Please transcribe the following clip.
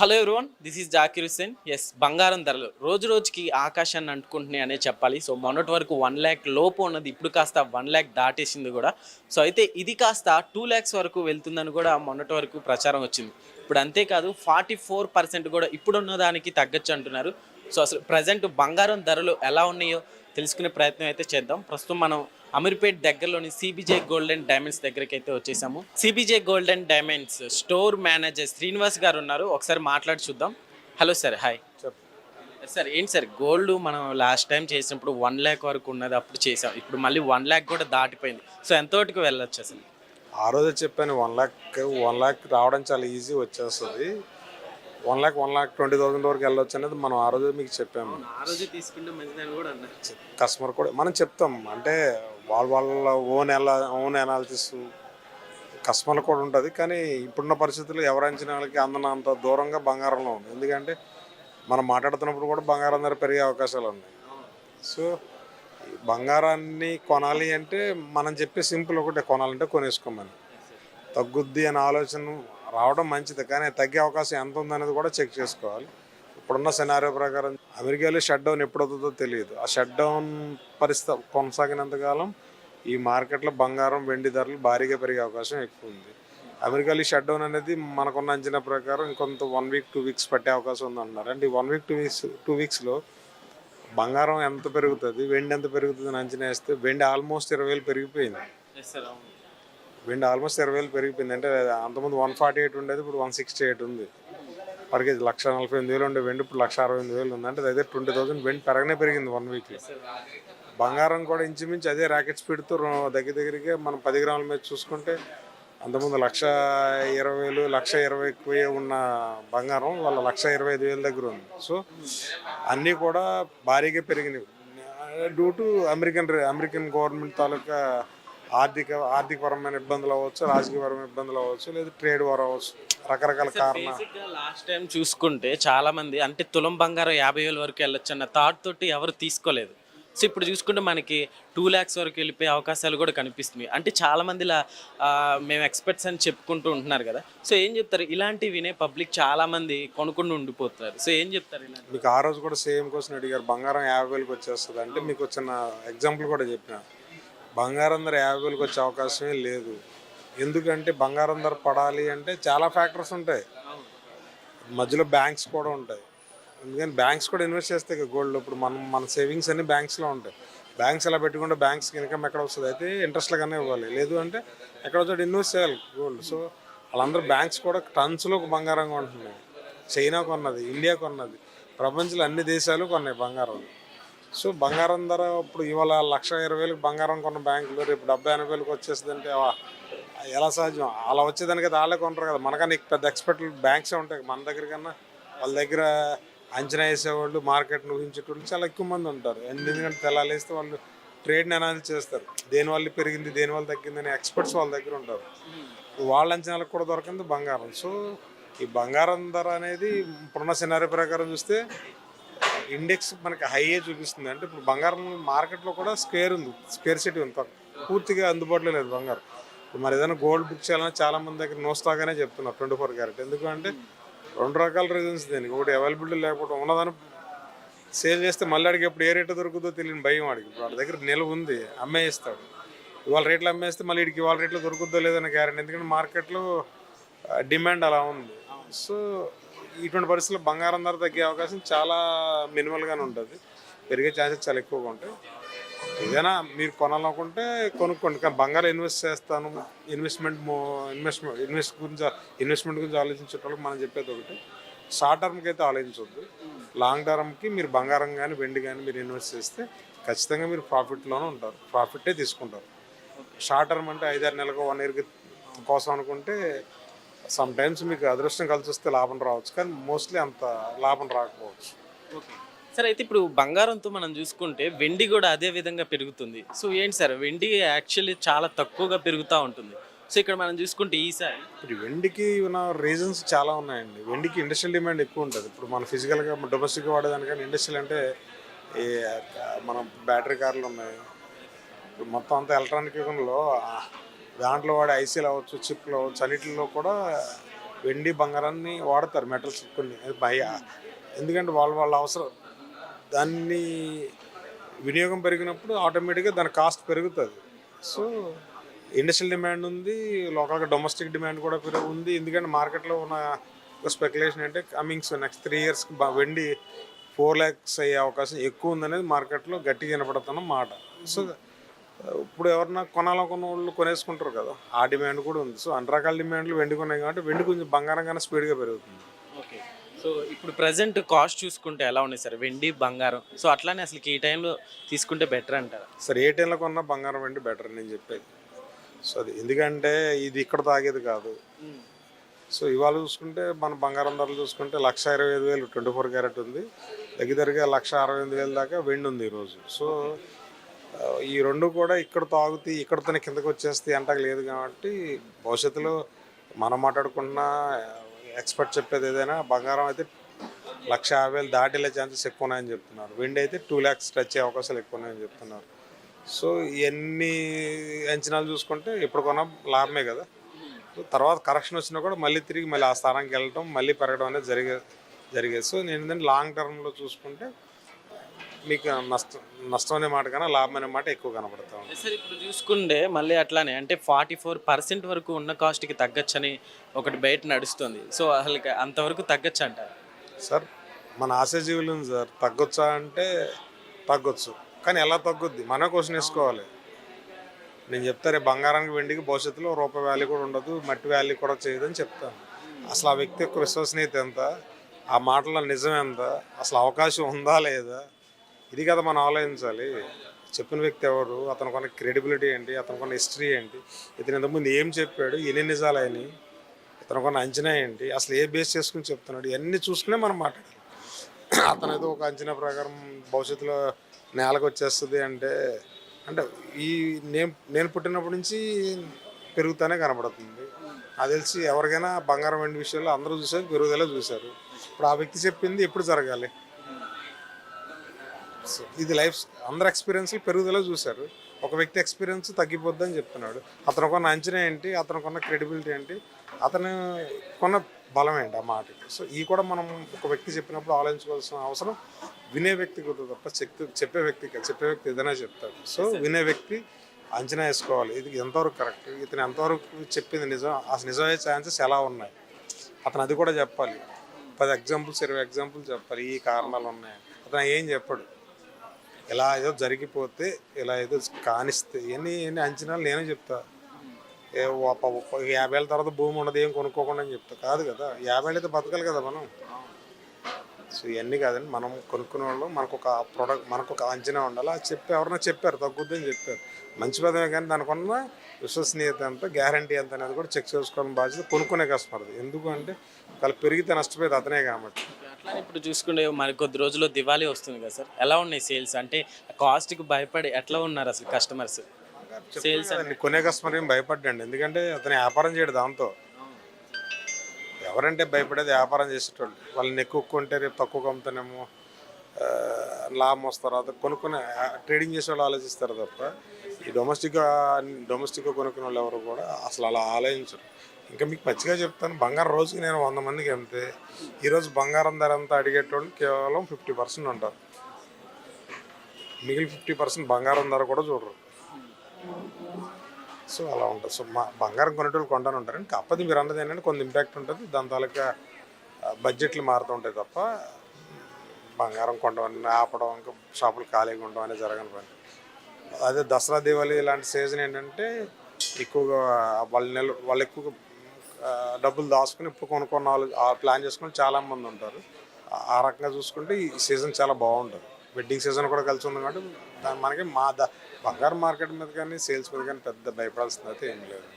Hello everyone this is Zakir Hussain yes బంగారం ధరలు. రోజు రోజుకి ఆకాశాన్ని అంటుకుంటున్నాయి అనే చెప్పాలి. సో మొన్నటి వరకు వన్ ల్యాక్ లోపు ఉన్నది. ఇప్పుడు కాస్త వన్ ల్యాక్ దాటేసింది కూడా. సో అయితే ఇది కాస్త టూ ల్యాక్స్ వరకు వెళ్తుందని కూడా మొన్నటి వరకు ప్రచారం వచ్చింది. ఇప్పుడు అంతేకాదు ఫార్టీ ఫోర్ పర్సెంట్ కూడా ఇప్పుడున్న దానికి తగ్గచ్చు అంటున్నారు. సో అసలు ప్రజెంట్ బంగారం ధరలు ఎలా ఉన్నాయో తెలుసుకునే ప్రయత్నం అయితే చేద్దాం. ప్రస్తుతం మనం అమీర్పేట్ దగ్గరలోని సిబిజే గోల్డ్ అండ్ డైమండ్స్ దగ్గరికి అయితే వచ్చేసాము. CBJ gold and diamonds store manager Srinivas garu ఉన్నారు. ఒకసారి మాట్లాడి చూద్దాం. హలో సార్ హాయ్ సార్ ఏంటి సార్ గోల్డ్ మనం లాస్ట్ టైం చేసినప్పుడు వన్ ల్యాక్ వరకు ఉన్నది అప్పుడు చేసాం. ఇప్పుడు మళ్ళీ వన్ ల్యాక్ కూడా దాటిపోయింది. సో ఎంతవరకు వెళ్ళొచ్చు అసలు? ఆ రోజే చెప్పాను వన్ ల్యాక్ వన్ ల్యాక్ రావడం చాలా ఈజీ వచ్చేస్తుంది. One lakh one lakh twenty thousand వరకు వెళ్ళొచ్చు అనేది మనం ఆ రోజే మీకు చెప్పాము. ఆ రోజు తీసుకుంటే మంచిదని కూడా అన్నారు. కస్టమర్ కూడా మనం చెప్తాం. అంటే వాళ్ళ వాళ్ళ ఓన్ ఎలా ఓన్ అనాలిసిస్ కస్టమర్లు కూడా ఉంటుంది. కానీ ఇప్పుడున్న పరిస్థితుల్లో ఎవరి వాళ్ళకి అందనంత దూరంగా బంగారంలో ఉంది. ఎందుకంటే మనం మాట్లాడుతున్నప్పుడు కూడా బంగారం ధర పెరిగే అవకాశాలు ఉన్నాయి. సో బంగారాన్ని కొనాలి అంటే మనం చెప్పే సింపుల్ ఒకటే కొనాలంటే కొనేసుకోమని. తగ్గుద్ది అనే ఆలోచన రావడం మంచిది. కానీ తగ్గే అవకాశం ఎంత ఉందనేది కూడా చెక్ చేసుకోవాలి. ఇప్పుడున్న సినారియో ప్రకారం అమెరికాలో షట్ డౌన్ ఎప్పుడవుతుందో తెలియదు. ఆ షట్ డౌన్ పరిస్థితి కొనసాగినంతకాలం ఈ మార్కెట్లో బంగారం వెండి ధరలు భారీగా పెరిగే అవకాశం ఎక్కువ ఉంది. అమెరికాలో ఈ షట్ డౌన్ అనేది మనకున్న అంచనా ప్రకారం ఇంకొంత వన్ వీక్ టూ వీక్స్ పట్టే అవకాశం ఉంది అంటున్నారు అంటే ఈ one week two weeks two వీక్స్లో బంగారం ఎంత పెరుగుతుంది వెండి ఎంత పెరుగుతుంది అని అంచనా వేస్తే వెండి ఆల్మోస్ట్ ఇరవై వేలు పెరిగిపోయింది. వెండి ఆల్మోస్ట్ ఇరవై వేలు పెరిగిపోయింది. అంటే అంతకుముందు వన్ ఫార్టీ ఎయిట్ ఉండేది ఇప్పుడు వన్ సిక్స్టీ ఎయిట్ ఉంది. పర్ కేజీ లక్ష నలభై ఎనిమిది వేలు ఉండే వెండి ఇప్పుడు లక్ష అరవై ఎనిమిది వేలు ఉందంటే అదే ట్వంటీ థౌసండ్ వెండి పెరగనే పెరిగింది వన్ వీక్ బంగారం కూడా ఇంచుమించు అదే ర్యాకెట్ స్పీడ్తో దగ్గర దగ్గరికి మనం పది గ్రాముల మీద చూసుకుంటే అంతకుముందు లక్ష ఇరవై వేలు లక్ష ఇరవై ఎక్కువ ఉన్న బంగారం వాళ్ళ లక్ష ఇరవై ఐదు వేల దగ్గర ఉంది. సో అన్నీ కూడా భారీగా పెరిగినాయి due to American American government తాలూకా ఆర్థిక ఆర్థికపరమైన ఇబ్బందులు అవ్వచ్చు రాజకీయపరమైన ఇబ్బందులు అవ్వచ్చు లేదా ట్రేడ్ వార్ అవ్వచ్చు. రకరకాల కారణాలు లాస్ట్ టైం చూసుకుంటే చాలా మంది అంటే తులం బంగారం యాభై వేల వరకు వెళ్ళొచ్చు అన్న థాట్ తోటి ఎవరు తీసుకోలేదు. సో ఇప్పుడు చూసుకుంటే మనకి టూ ల్యాక్స్ వరకు వెళ్ళిపోయే అవకాశాలు కూడా కనిపిస్తున్నాయి. అంటే చాలా మంది ఇలా మేము ఎక్స్పర్ట్స్ అని చెప్పుకుంటూ ఉంటున్నారు కదా. సో ఏం చెప్తారు? ఇలాంటివి వినే పబ్లిక్ చాలా మంది కొనుక్కుంటూ ఉండిపోతున్నారు. సో ఏం చెప్తారు ఇలాంటి మీకు ఆ రోజు కూడా సేమ్ క్వశ్చన్ అడిగారు. బంగారం యాభై వేలకు వచ్చేస్తుంది అంటే మీకు వచ్చిన ఎగ్జాంపుల్ కూడా చెప్పిన. బంగారం ధర యాభైలకు వచ్చే అవకాశమే లేదు. ఎందుకంటే బంగారం ధర పడాలి అంటే చాలా ఫ్యాక్టర్స్ ఉంటాయి. మధ్యలో బ్యాంక్స్ కూడా ఉంటాయి. ఎందుకని బ్యాంక్స్ కూడా ఇన్వెస్ట్ చేస్తాయి గోల్డ్ ఇప్పుడు మనం మన సేవింగ్స్ అన్ని బ్యాంక్స్లో ఉంటాయి. బ్యాంక్స్ ఎలా పెట్టుకుంటే బ్యాంక్స్కి ఇన్కమ్ ఎక్కడ వస్తుంది? అయితే ఇంట్రెస్ట్లుగానే ఇవ్వాలి. లేదు అంటే ఎక్కడ వచ్చాడు ఇన్వెస్ట్ చేయాలి గోల్డ్ సో వాళ్ళందరూ బ్యాంక్స్ కూడా టన్స్లో బంగారం కొంటున్నాయి చైనా కొన్నది ఇండియా కొన్నది ప్రపంచంలో అన్ని దేశాలు కొన్నాయి బంగారం సో బంగారం ధర ఇప్పుడు ఇవాళ లక్ష ఇరవై వేలకు బంగారం కొన్న బ్యాంకులు రేపు డెబ్బై ఎనభై వేలకు వచ్చేస్తుందంటే అంటే ఎలా సాధ్యం అలా వచ్చేదానికి వాళ్ళే కొంటారు కదా. మనకన్నా పెద్ద ఎక్స్పర్ట్ బ్యాంక్సే ఉంటాయి మన దగ్గర కన్నా వాళ్ళ దగ్గర అంచనా వేసేవాళ్ళు మార్కెట్ను ఊహించేటోళ్ళు చాలా ఎక్కువ మంది ఉంటారు. ఎందుకంటే తెల్లాలేస్తే వాళ్ళు ట్రేడ్ని అనాలిసిస్ చేస్తారు. దేనివల్ల పెరిగింది దేనివల్ల తగ్గిందని ఎక్స్పర్ట్స్ వాళ్ళ దగ్గర ఉంటారు. వాళ్ళ అంచనాలకు కూడా దొరకంది బంగారం. సో ఈ బంగారం ధర అనేది ఇప్పుడున్న సినారీ ప్రకారం చూస్తే ఇండెక్స్ మనకి హైయే చూపిస్తుంది. అంటే ఇప్పుడు బంగారం మార్కెట్లో కూడా స్క్వేర్ ఉంది స్క్వేర్ సిటీ ఉంది. పూర్తిగా అందుబాటులో లేదు బంగారం. మరి ఏదైనా గోల్డ్ బుక్ చేయాలన్నా చాలా మంది దగ్గర నో స్టాక్ అనే చెప్తున్నారు ట్వంటీ ఫోర్ క్యారెట్. ఎందుకంటే రెండు రకాల రీజన్స్ దీనికి. ఒకటి అవైలబిలిటీ లేకపోవడం ఉన్నదాన్ని సేల్ చేస్తే మళ్ళీ అడిగి ఎప్పుడు ఏ రేటు దొరుకుతుందో తెలియని భయం వాడికి. ఇప్పుడు వాడి దగ్గర నిల్వ ఉంది అమ్మేయిస్తాడు. ఇవాళ రేట్లు అమ్మేస్తే మళ్ళీ ఇడికి ఇవాళ రేట్లో దొరుకుతుందో లేదనే గ్యారెంటీ ఎందుకంటే మార్కెట్లో డిమాండ్ అలా ఉంది. సో ఇటువంటి పరిస్థితుల్లో బంగారం ధర తగ్గే అవకాశం చాలా మినిమల్గానే ఉంటుంది. పెరిగే ఛాన్సెస్ చాలా ఎక్కువగా ఉంటాయి. ఏదైనా మీరు కొనాలనుకుంటే కొనుక్కోండి. కానీ బంగారం ఇన్వెస్ట్ చేస్తాను. ఇన్వెస్ట్మెంట్ ఇన్వెస్ట్మెంట్ ఇన్వెస్ట్ గురించి ఇన్వెస్ట్మెంట్ గురించి ఆలోచించేటప్పుడు మనం చెప్పేది ఒకటి. షార్ట్ టర్మ్కి అయితే ఆలోచించవద్దు లాంగ్ టర్మ్కి మీరు బంగారం కానీ వెండి కానీ మీరు ఇన్వెస్ట్ చేస్తే ఖచ్చితంగా మీరు ప్రాఫిట్లోనే ఉంటారు. ప్రాఫిటే తీసుకుంటారు. షార్ట్ టర్మ్ అంటే ఐదారు నెలలకు వన్ ఇయర్కి కోసం అనుకుంటే సమ్ టైమ్స్ మీకు అదృష్టం కలిసి వస్తే లాభం రావచ్చు కానీ మోస్ట్లీ అంత లాభం రాకపోవచ్చు. సార్ అయితే ఇప్పుడు బంగారంతో మనం చూసుకుంటే వెండి కూడా అదే విధంగా పెరుగుతుంది. సో ఏంటి సార్? వెండి యాక్చువల్లీ చాలా తక్కువగా పెరుగుతూ ఉంటుంది. సో ఇక్కడ మనం చూసుకుంటే ఈసారి ఇప్పుడు వెండికి ఉన్న రీజన్స్ చాలా ఉన్నాయండి. వెండికి ఇండస్ట్రియల్ డిమాండ్ ఎక్కువ ఉంటుంది. ఇప్పుడు మన ఫిజికల్గా డొమెస్టిక్గా వాడేదానికన్నా ఇండస్ట్రియల్ అంటే మన బ్యాటరీ కార్లు ఉన్నాయి. మొత్తం అంతా ఎలక్ట్రానిక్ యుగంలో దాంట్లో వాడే ఐసీలు అవ్వచ్చు చిప్లు అవ్వచ్చు అన్నిటిలో కూడా వెండి బంగారాన్ని వాడతారు మెటల్స్ కొన్ని అది భయ. ఎందుకంటే వాళ్ళ వాళ్ళ అవసరం. దాన్ని వినియోగం పెరిగినప్పుడు ఆటోమేటిక్గా దాని కాస్ట్ పెరుగుతుంది. సో ఇండస్ట్రియల్ డిమాండ్ ఉంది లోకల్గా డొమెస్టిక్ డిమాండ్ కూడా పెరుగు ఉంది. ఎందుకంటే మార్కెట్లో ఉన్న స్పెక్యులేషన్ అంటే కమింగ్స్ నెక్స్ట్ త్రీ ఇయర్స్కి వెండి ఫోర్ ల్యాక్స్ అయ్యే అవకాశం ఎక్కువ ఉందనేది మార్కెట్లో గట్టిగా వినపడుతున్న మాట. సో ఇప్పుడు ఎవరన్నా కొనాలనుకున్న వాళ్ళు కొనేసుకుంటారు కదా. ఆ డిమాండ్ కూడా ఉంది. సో అన్ని రకాల డిమాండ్లు వెండి కొన్నాయి కాబట్టి వెండి కొంచెం బంగారం కన్నా స్పీడ్గా పెరుగుతుంది. ఓకే. సో ఇప్పుడు ప్రజెంట్ కాస్ట్ చూసుకుంటే ఎలా ఉన్నాయి సార్? వెండి బంగారం. సో అట్లానే అసలు ఈ టైంలో తీసుకుంటే బెటర్ అంటారా? సరే ఏ టైంలో కొన్నా బంగారం వెండి బెటర్ నేను చెప్పేది. సో అది ఎందుకంటే ఇది ఇక్కడ తాగేది కాదు. సో ఇవాళ చూసుకుంటే మన బంగారం ధరలు చూసుకుంటే లక్ష ఇరవై ఐదు వేలు ట్వంటీ ఫోర్ క్యారెట్ ఉంది. దగ్గరగా లక్ష అరవై ఎనిమిది వేలు దాకా వెండి ఉంది ఈరోజు. సో ఈ రెండు కూడా ఇక్కడ తాగుతాయి ఇక్కడతోనే కిందకి వచ్చేస్తాయి అంటాక లేదు కాబట్టి భవిష్యత్తులో మనం మాట్లాడుకున్న ఎక్స్పర్ట్ చెప్పేది ఏదైనా బంగారం అయితే లక్ష యాభై వేలు దాటిలే ఛాన్సెస్ ఎక్కువ ఉన్నాయని చెప్తున్నారు. వెండి అయితే టూ ల్యాక్స్ టచ్ అయ్యే అవకాశాలు ఎక్కువ ఉన్నాయని చెప్తున్నారు. సో ఇవన్నీ అంచనాలు చూసుకుంటే ఇప్పుడు కొన్న లాభమే కదా. సో తర్వాత కరెక్షన్ వచ్చినా కూడా మళ్ళీ తిరిగి మళ్ళీ ఆ స్థానానికి వెళ్ళటం మళ్ళీ పెరగడం అనేది జరిగే జరిగేది సో నేను ఏంటంటే లాంగ్ టర్మ్లో చూసుకుంటే మీకు నష్టం నష్టం అనే మాట కన్నా లాభం అనే మాట ఎక్కువ కనపడతా ఉంది. సార్ ఇప్పుడు చూసుకుంటే మళ్ళీ అట్లానే అంటే ఫార్టీ ఫోర్ పర్సెంట్ వరకు ఉన్న కాస్ట్కి తగ్గచ్చని ఒకటి బయట నడుస్తుంది. సో అసలు అంతవరకు తగ్గచ్చు అంటారు సార్ మన ఆశాజీవులు ఉంది సార్ తగ్గొచ్చా అంటే తగ్గొచ్చు. కానీ ఎలా తగ్గుద్ది? మనమే క్వశ్చన్ వేసుకోవాలి. నేను చెప్తారే బంగారానికి వెండికి భవిష్యత్తులో రూపాయి వాల్యూ కూడా ఉండదు మట్టి వాల్యూ కూడా చేయదని చెప్తాను అసలు ఆ వ్యక్తి యొక్క విశ్వసనీయత ఎంత? ఆ మాటల నిజం ఎంత? అసలు అవకాశం ఉందా లేదా? ఇది కదా మనం ఆలోచించాలి. చెప్పిన వ్యక్తి ఎవరు? అతను కొన్న క్రెడిబిలిటీ ఏంటి? అతను కొన్న హిస్టరీ ఏంటి? ఇతను ఇంతకుముందు ఏం చెప్పాడు? ఎన్ని నిజాలు అయినాయి కొన్న అంచనా ఏంటి? అసలు ఏ బేస్ చేసుకుని చెప్తున్నాడు? ఇవన్నీ చూసుకునే మనం మాట్లాడాలి. అతను ఏదో ఒక అంచనా ప్రకారం భవిష్యత్తులో నేలకు వచ్చేస్తుంది అంటే అంటే ఈ నేను నేను పుట్టినప్పటి నుంచి పెరుగుతానే కనబడుతుంది. అది తెలిసి ఎవరికైనా బంగారం వెండి విషయంలో అందరూ చూసారు పెరుగుదల చూశారు. ఇప్పుడు ఆ వ్యక్తి చెప్పింది ఎప్పుడు జరగాలి? ఇది లైఫ్ అందరు ఎక్స్పీరియన్స్ పెరుగుదల చూశారు. ఒక వ్యక్తి ఎక్స్పీరియన్స్ తగ్గిపోద్దని చెప్తున్నాడు. అతను కొన్న అంచనా ఏంటి? అతను కొన్న క్రెడిబిలిటీ ఏంటి? అతను కొన్న బలం ఏంటి ఆ మాటకి? సో ఈ కూడా మనం ఒక వ్యక్తి చెప్పినప్పుడు ఆలోచించుకోవాల్సిన అవసరం. వినే వ్యక్తి కూడా తప్ప చెక్ చెప్పే వ్యక్తి కాదు. చెప్పే వ్యక్తి ఏదైనా చెప్తాడు. సో వినే వ్యక్తి అంచనా వేసుకోవాలి. ఇది ఎంతవరకు కరెక్ట్ ఇతను ఎంతవరకు చెప్పింది నిజం? అసలు నిజమయ్యే ఛాన్సెస్ ఎలా ఉన్నాయి? అతను అది కూడా చెప్పాలి. పది ఎగ్జాంపుల్స్ ఇరవై ఎగ్జాంపుల్స్ చెప్పాలి. ఈ కారణాలు ఉన్నాయి. అతను ఏం చెప్పాడు. ఇలా ఏదో జరిగిపోతే ఇలా ఏదో కానిస్తే ఇవన్నీ ఇవన్నీ అంచనాలు నేనే చెప్తా. ఏ యాభై ఏళ్ళ తర్వాత భూమి ఉండదు ఏం కొనుక్కోకుండా అని చెప్తా. కాదు కదా యాభై ఏళ్ళు అయితే బతకాలి కదా మనం. సో ఇవన్నీ కాదండి. మనం కొనుక్కునే వాళ్ళు మనకు ఒక ప్రోడక్ట్ మనకు ఒక అంచనా ఉండాలి. అది చెప్పి ఎవరన్నా చెప్పారు తగ్గుద్దని చెప్పారు. మంచి పదమే కానీ దానికన్న విశ్వసనీయత ఎంత గ్యారంటీ ఎంత అనేది కూడా చెక్ చేసుకోవాలని బాధ్యత కొనుక్కునే కష్టపడదు ఎందుకు అంటే వాళ్ళు పెరిగితే నష్టపోయేది అతనే కాబట్టి. ఇప్పుడు చూసుకుంటే మరి కొద్ది రోజుల్లో దివాళీ వస్తుంది కదా సార్. ఎలా ఉన్నాయి సేల్స్? అంటే కాస్ట్కి భయపడి ఎట్లా ఉన్నారు అసలు కస్టమర్స్ సేల్స్ కొనే కస్టమర్ ఏం భయపడ్డండి. ఎందుకంటే అతను వ్యాపారం చేయడు దాంతో. ఎవరంటే భయపడేది వ్యాపారం చేసేటోళ్ళు. వాళ్ళని ఎక్కువ కొంటే రేపు తక్కువ అమ్ముతానేమో ఆ, లాభం వస్తారు. అది కొనుక్కునే ట్రేడింగ్ చేసే వాళ్ళు ఆలోచిస్తారు తప్ప ఈ డొమెస్టిక్గా డొమెస్టిక్గా కొనుక్కునే వాళ్ళు ఎవరు కూడా అసలు అలా ఆలోచించరు. ఇంకా మీకు మంచిగా చెప్తాను బంగారం రోజుకి నేను వంద మందికి అమ్మితే ఈరోజు బంగారం ధర అంతా అడిగేటోళ్ళు కేవలం ఫిఫ్టీ పర్సెంట్ ఉంటారు. మిగిలిన ఫిఫ్టీ పర్సెంట్ బంగారం ధర కూడా చూడరు. సో అలా ఉంటుంది సో మా బంగారం కొనేటోళ్ళు కొంటానే ఉంటారు. కాకపోతే మీరు అన్నది ఏంటంటే కొంత ఇంపాక్ట్ ఉంటుంది. దాని తాలూకా బడ్జెట్లు మారుతూ ఉంటాయి తప్ప బంగారం కొనడం ఆపడం ఇంకా షాపులు ఖాళీగా ఉండడం అనేది జరగని పని. అదే దసరా దీపావళి ఇలాంటి సీజన్ ఏంటంటే ఎక్కువగా వాళ్ళ నెల వాళ్ళు ఎక్కువగా డబ్బులు దాచుకుని ఇప్పుడు కొనుక్కున్న వాళ్ళు ఆ ప్లాన్ చేసుకుని చాలా మంది ఉంటారు. ఆ- రకంగా చూసుకుంటే ఈ సీజన్ చాలా బాగుంటుంది. వెడ్డింగ్ సీజన్ కూడా కలిసి ఉంది కాబట్టి దాని మనకి మా ద బంగారం మార్కెట్ మీద కానీ సేల్స్ మీద కానీ పెద్ద భయపడాల్సింది అయితే ఏం లేదు.